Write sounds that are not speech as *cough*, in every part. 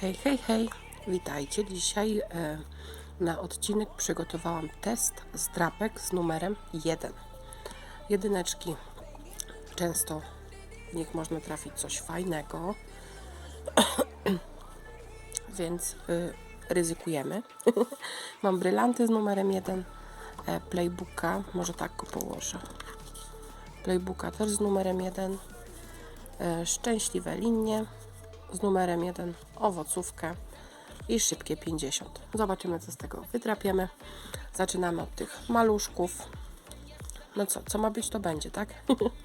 Hej, hej, hej, witajcie. Dzisiaj e, na odcinek przygotowałam test z drapek z numerem 1. Jedyneczki często w nich można trafić coś fajnego, *coughs* więc y, ryzykujemy. *laughs* Mam brylanty z numerem 1, e, playbooka, może tak go położę. Playbooka też z numerem 1, e, szczęśliwe linie z numerem 1, owocówkę i szybkie 50. Zobaczymy, co z tego wytrapiemy. Zaczynamy od tych maluszków. No co, co ma być, to będzie, tak?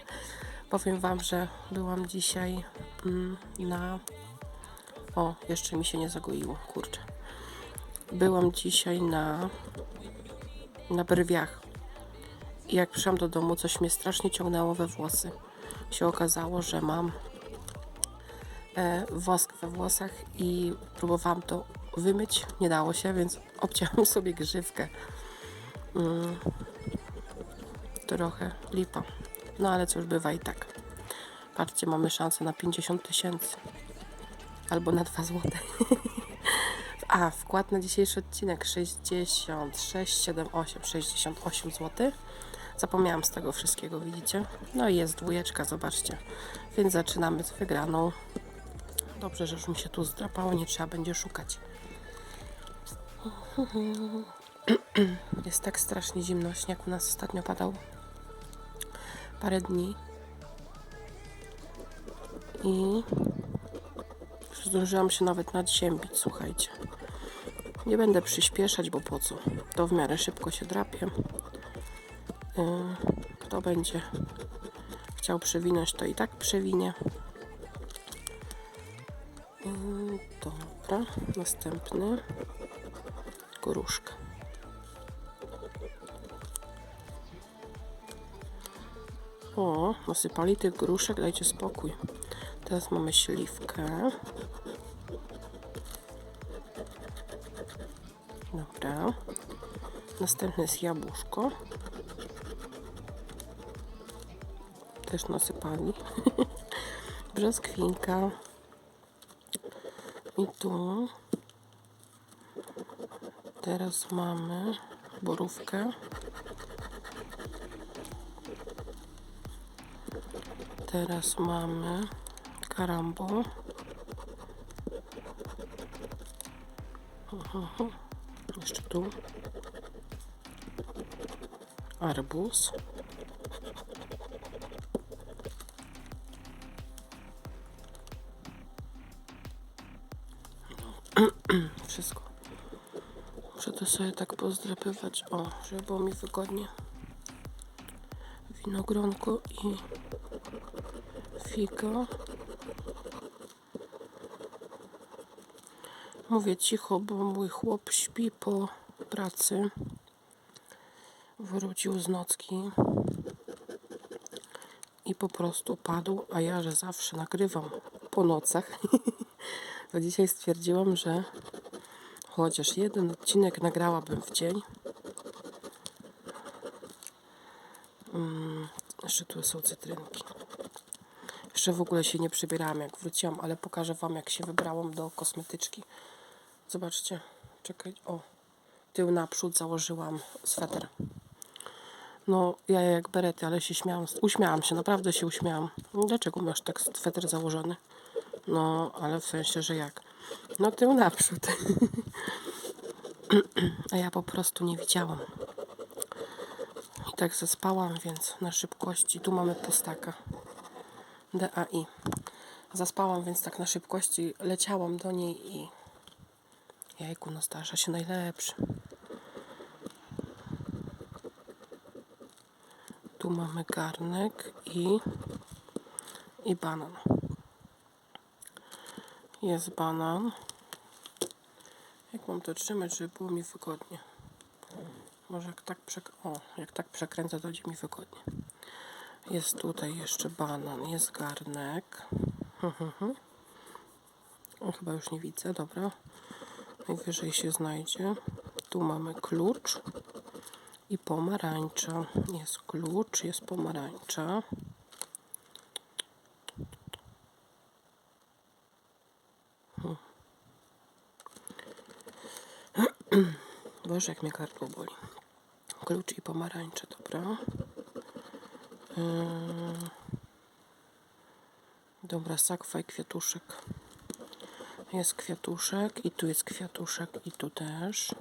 *laughs* Powiem Wam, że byłam dzisiaj mm, na... O, jeszcze mi się nie zagoiło, kurczę. Byłam dzisiaj na, na brwiach. I jak przyszłam do domu, coś mnie strasznie ciągnęło we włosy. Się okazało, że mam wosk we włosach i próbowałam to wymyć. Nie dało się, więc obcięłam *laughs* sobie grzywkę. Mm, trochę lipa. No ale cóż, bywa i tak. Patrzcie, mamy szansę na 50 tysięcy. Albo na 2 złote. *laughs* A, wkład na dzisiejszy odcinek 66, 78, 68 zł. Zapomniałam z tego wszystkiego, widzicie? No i jest dwójeczka, zobaczcie. Więc zaczynamy z wygraną. Dobrze, że już mi się tu zdrapało, nie trzeba będzie szukać. Jest tak strasznie zimno, śnieg u nas ostatnio padał parę dni. I zdążyłam się nawet nadziębić, słuchajcie. Nie będę przyspieszać, bo po co? To w miarę szybko się drapie. Yy, Kto będzie chciał przewinąć, to i tak przewinie. Następny. Gruszka. O, nasypali tych gruszek, dajcie spokój. Teraz mamy śliwkę. Dobra. Następne jest jabłuszko. Też nasypali. *laughs* Brzoskwinka. I tu. Teraz mamy borówkę. Teraz mamy karambo. Mhm. Jeszcze tu. Arbuz. To sobie tak pozdrapywać, o, żeby było mi wygodnie. Winogronko i figa. Mówię cicho, bo mój chłop śpi po pracy. Wrócił z nocki i po prostu padł, a ja, że zawsze nagrywam po nocach, *laughs* to dzisiaj stwierdziłam, że chociaż jeden odcinek nagrałabym w dzień. Mm, jeszcze tu są cytrynki. Jeszcze w ogóle się nie przybierałam jak wróciłam, ale pokażę Wam jak się wybrałam do kosmetyczki. Zobaczcie, czekaj, o, tył naprzód założyłam sweter. No, ja jak berety, ale się śmiałam, uśmiałam się, naprawdę się uśmiałam. Dlaczego masz tak sweter założony? No, ale w sensie, że jak? No, tył naprzód. *clears throat* A ja po prostu nie widziałam. I tak zaspałam, więc na szybkości. Tu mamy pustaka. DAI. Zaspałam, więc tak na szybkości leciałam do niej i jajku, no zdarza się najlepszy. Tu mamy garnek i, i banan. Jest banan. Jak mam to trzymać, żeby było mi wygodnie? Może jak tak, przek o, jak tak przekręcę, to będzie mi wygodnie. Jest tutaj jeszcze banan, jest garnek. O, chyba już nie widzę, dobra. Najwyżej się znajdzie. Tu mamy klucz i pomarańcza. Jest klucz, jest pomarańcza. Boże, jak mnie gardło boli. Klucz i pomarańcze, dobra. Ym. Dobra, sakwa i kwiatuszek. Jest kwiatuszek i tu jest kwiatuszek i tu też.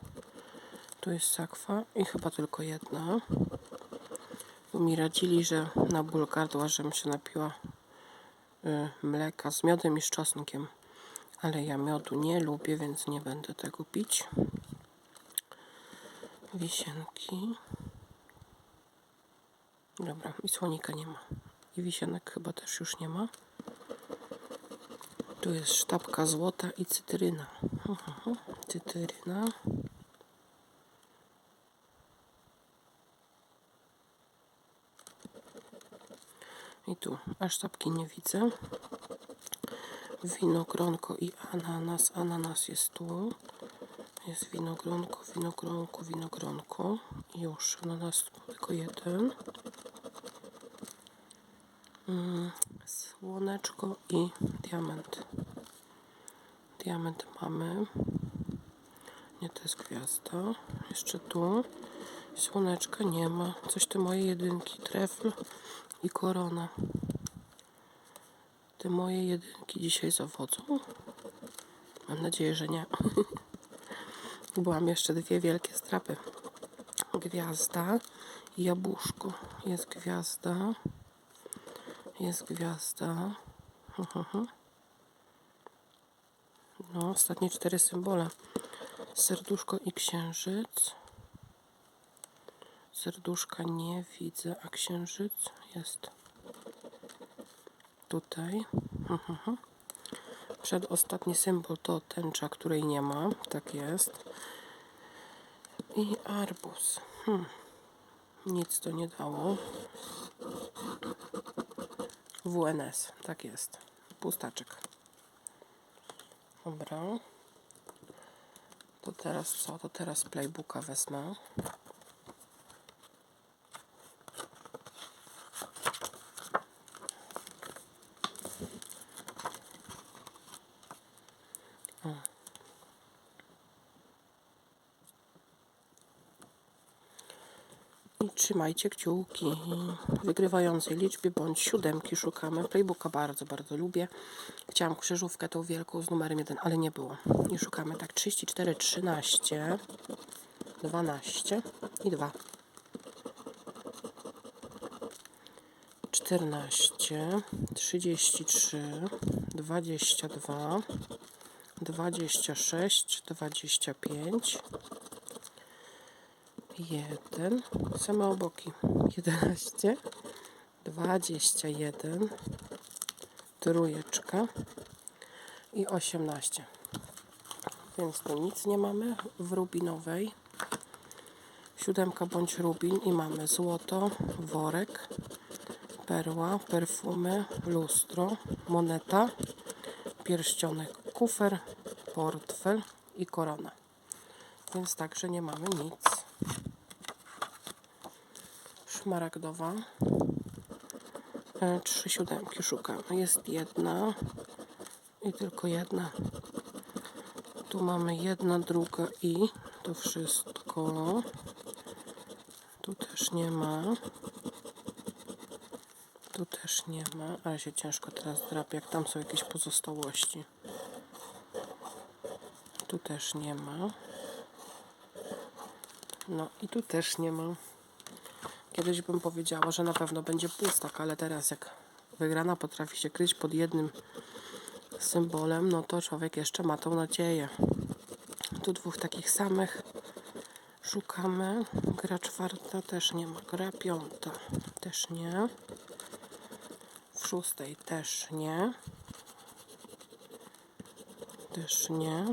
Tu jest sakwa i chyba tylko jedna. Bo mi radzili, że na ból gardła, żebym się napiła y, mleka z miodem i z czosnkiem. Ale ja miodu nie lubię, więc nie będę tego pić. Wisienki. Dobra, i słonika nie ma. I wisienek chyba też już nie ma. Tu jest sztabka złota i cytryna. Mhm, *laughs* Cytryna. I tu, a sztabki nie widzę. Winogronko i ananas. Ananas jest tu. Jest winogronko, winogronko, winogronko. Już, ananas tylko jeden. Mm, Słoneczko i diament. Diament mamy. Nie, to jest gwiazda. Jeszcze tu. Słoneczka nie ma. Coś te moje jedynki. Trefl i korona. Te moje jedynki dzisiaj zawodzą. Mam nadzieję, że nie. *laughs* Byłam jeszcze dwie wielkie strapy. Gwiazda i jabłuszko. Jest gwiazda. Jest gwiazda. *laughs* No, ostatnie cztery symbole. Serduszko i księżyc. Serduszka nie widzę, a księżyc jest tutaj. *laughs* Przedostatni symbol to tęcza, której nie ma. Tak jest. I arbuz. Hmm. Nic to nie dało. WNS, tak jest. Pustaczek. Dobra. To teraz co? To teraz playbooka wezmę. Trzymajcie kciuki. Wygrywającej liczby bądź siódemki szukamy. Playbooka bardzo, bardzo lubię. Chciałam krzyżówkę tą wielką z numerem 1, ale nie było. I szukamy tak 34, 13, 12 i 2. 14, 33, 22, 26, 25, jeden, same oboki, 11, 21, trójeczka i 18. Więc tu nic nie mamy w rubinowej. Siódemka bądź rubin i mamy złoto, worek, perła, perfumy, lustro, moneta, pierścionek, kufer, portfel i korona. Więc także nie mamy nic. Szmaragdowa. E, Trzy siódemki szukamy. Jest jedna i tylko jedna. Tu mamy jedna, druga i to wszystko. Tu też nie ma. Tu też nie ma, ale się ciężko teraz drapie, jak tam są jakieś pozostałości. Tu też nie ma. No i tu też nie ma. Kiedyś bym powiedziała, że na pewno będzie pustak, ale teraz jak wygrana potrafi się kryć pod jednym symbolem, no to człowiek jeszcze ma tą nadzieję. Tu dwóch takich samych szukamy. Gra czwarta też nie ma. Gra piąta też nie. W szóstej też nie. Też nie.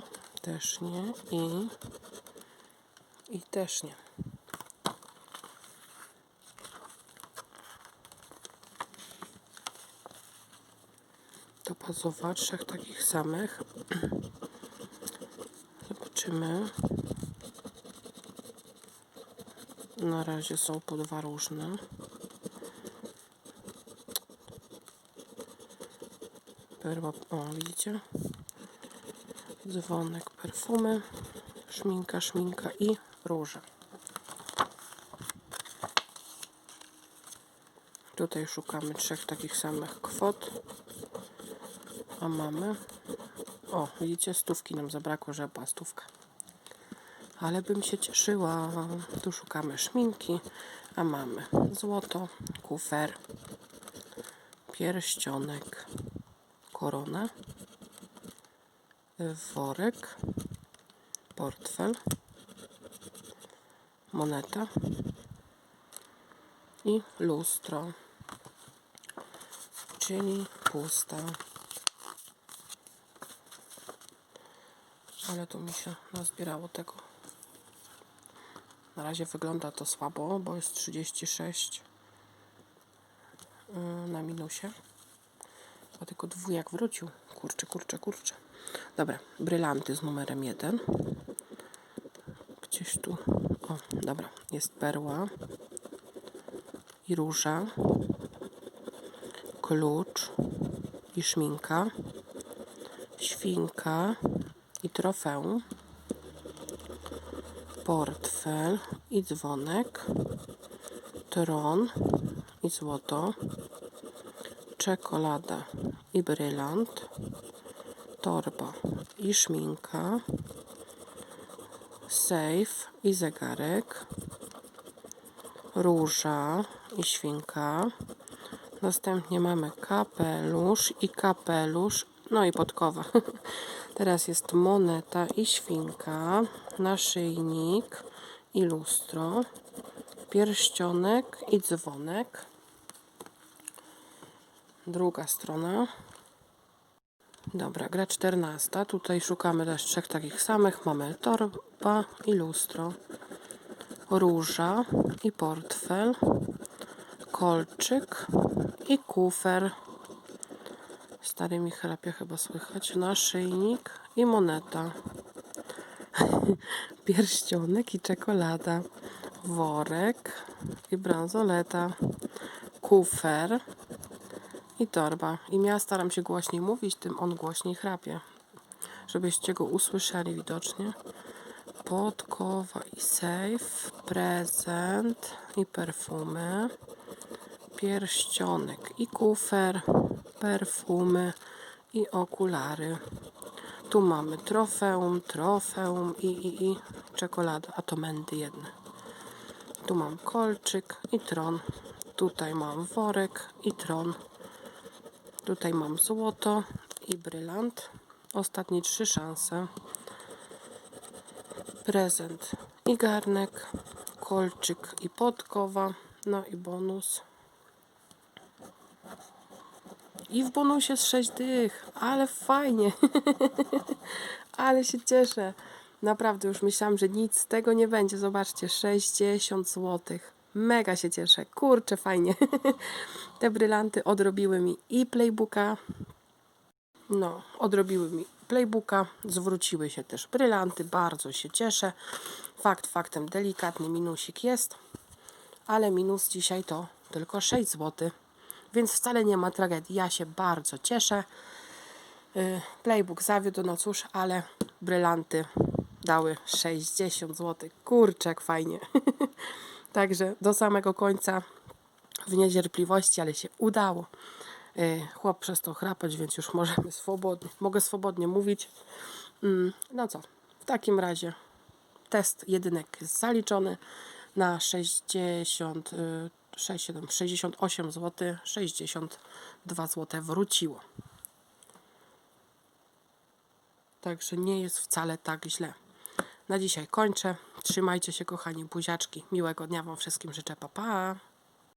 Też nie. I. I też nie. To bazowa trzech takich samych. *clears throat* Zobaczymy. Na razie są po dwa różne. Perła, o widzicie? Dzwonek, perfumy, szminka, szminka i róża. Tutaj szukamy trzech takich samych kwot. A mamy. O, widzicie, stówki nam zabrakło, żeby stówka. Ale bym się cieszyła. Tu szukamy szminki, a mamy złoto, kufer, pierścionek, korona, worek, portfel, moneta i lustro, czyli pusta. Ale tu mi się nazbierało tego. Na razie wygląda to słabo, bo jest 36 yy, na minusie. A tylko dwójak wrócił. Kurczę, kurczę, kurczę. Dobra, brylanty z numerem 1. Gdzieś tu. O, dobra. Jest perła i róża, klucz i szminka, świnka i trofeum, portfel i dzwonek, tron i złoto, czekolada i brylant, torba i szminka, safe i zegarek, róża i świnka. Następnie mamy kapelusz i kapelusz, no i podkowa. *laughs* Teraz jest moneta i świnka, naszyjnik i lustro, pierścionek i dzwonek. Druga strona. Dobra, gra 14. Tutaj szukamy też trzech takich samych. Mamy torba i lustro róża i portfel, kolczyk i kufer. Stary mi chrapie chyba słychać. Naszyjnik i moneta. *laughs* Pierścionek i czekolada. Worek i bransoleta. Kufer i torba. I ja staram się głośniej mówić, tym on głośniej chrapie. Żebyście go usłyszeli widocznie podkowa i safe, prezent i perfumy, pierścionek i kufer, perfumy i okulary. Tu mamy trofeum, trofeum i, i, i czekolada, a to mędy jedne. Tu mam kolczyk i tron. Tutaj mam worek i tron. Tutaj mam złoto i brylant. Ostatnie trzy szanse prezent i garnek, kolczyk i podkowa, no i bonus. I w bonusie jest 6 dych, ale fajnie. *laughs* ale się cieszę. Naprawdę już myślałam, że nic z tego nie będzie. Zobaczcie, 60 zł. Mega się cieszę. Kurczę, fajnie. *laughs* Te brylanty odrobiły mi i playbooka. No, odrobiły mi playbooka. Zwróciły się też brylanty, bardzo się cieszę. Fakt faktem, delikatny minusik jest, ale minus dzisiaj to tylko 6 zł, więc wcale nie ma tragedii. Ja się bardzo cieszę. Y, playbook zawiódł, no cóż, ale brylanty dały 60 zł. Kurczek, fajnie. *laughs* Także do samego końca w niecierpliwości, ale się udało. Y, chłop przestał chrapać, więc już możemy swobodnie, mogę swobodnie mówić. Mm, no co, w takim razie test jedynek jest zaliczony na 60, 6, 7, 68 zł, 62 zł wróciło. Także nie jest wcale tak źle. Na dzisiaj kończę. Trzymajcie się, kochani buziaczki. Miłego dnia Wam wszystkim życzę. Pa, pa.